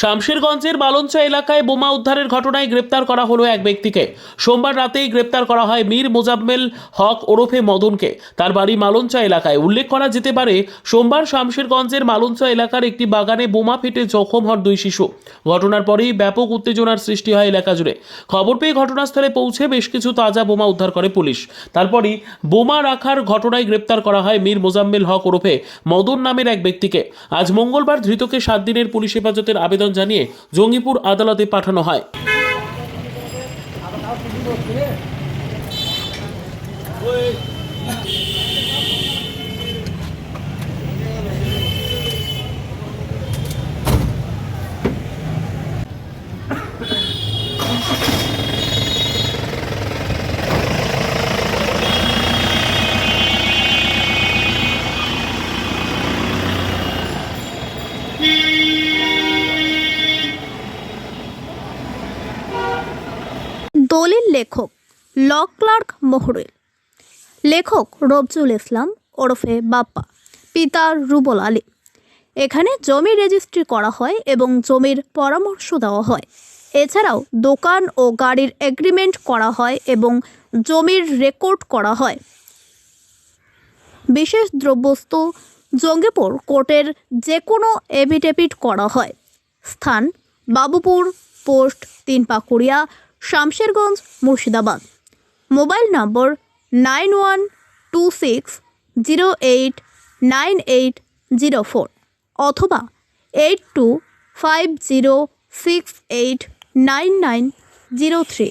শামশেরগঞ্জের বালঞ্চা এলাকায় বোমা উদ্ধারের ঘটনায় গ্রেপ্তার করা হলো এক ব্যক্তিকে। সোমবার রাতেই গ্রেপ্তার করা হয় মীর মোজাম্মেল হক ওরফে মদনকে। তার বাড়ি মালঞ্চা এলাকায়। উল্লেখ করা যেতে পারে, সোমবার শামশেরগঞ্জের মালঞ্চা এলাকার একটি বাগানে বোমা ফেটে জখম হন দুই শিশু। ঘটনার পরেই ব্যাপক উত্তেজনার সৃষ্টি হয় এলাকা জুড়ে। খবর পেয়ে ঘটনাস্থলে পৌঁছে বেশ কিছু তাজা বোমা উদ্ধার করে পুলিশ। তারপরই বোমা রাখার ঘটনায় গ্রেপ্তার করা হয় মীর মোজাম্মেল হক ওরফে মদন নামের এক ব্যক্তিকে। আজ মঙ্গলবার ধৃতকে সাত দিনের পুলিশ হেফাজতের আবেদন জানিয়ে জঙ্গিপুর আদালতে পাঠানো হয়। দলিল লেখক ল ক্লার্ক মহরুল লেখক রবজুল ইসলাম ওরফে বাপ্পা, পিতা রুবল আলী। এখানে জমি রেজিস্ট্রি করা হয় এবং জমির পরামর্শ দেওয়া হয়। এছাড়াও দোকান ও গাড়ির এগ্রিমেন্ট করা হয় এবং জমির রেকর্ড করা হয়। বিশেষ দ্রব্যস্তু জঙ্গিপুর কোর্টের যে কোনো এভিডেভিট করা হয়। স্থান বাবুপুর, পোস্ট তিন Pakuria Shamsherganj, Murshidabad. Mobile number nine one two six zero eight nine eight zero four অথবা eight two five zero six eight nine nine zero three.